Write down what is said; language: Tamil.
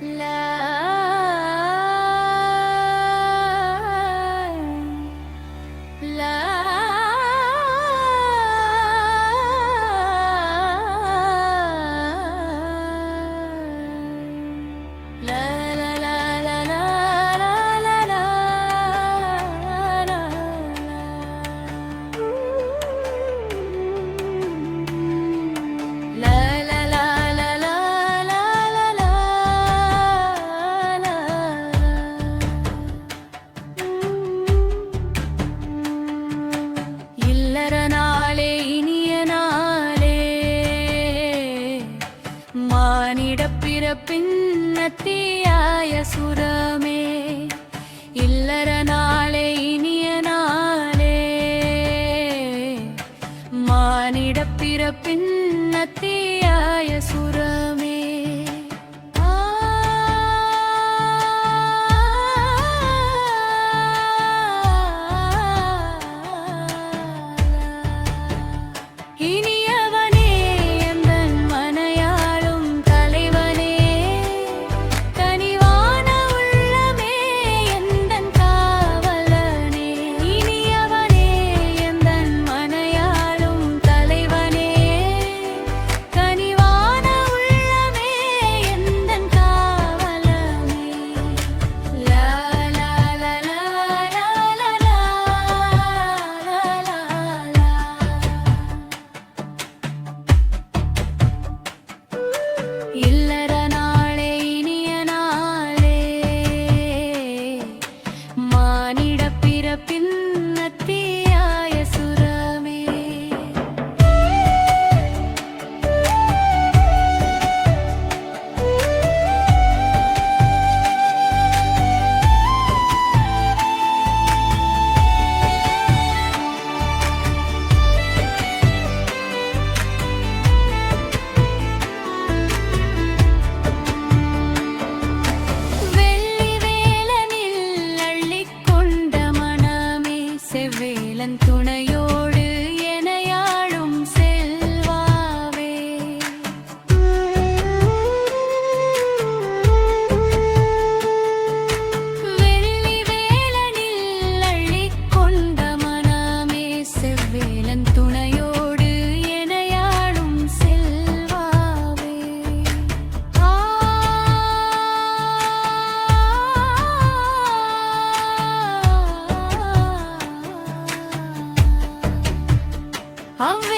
La மலர நாளே இனிய நாளே. மானிட பிறப்பின்னத்தியாய சுரமே. இல்லற நாளே இனிய நாளே. மானிட பிறப்பின்னத்திய செவ்வேலன் துணையோடு Huh?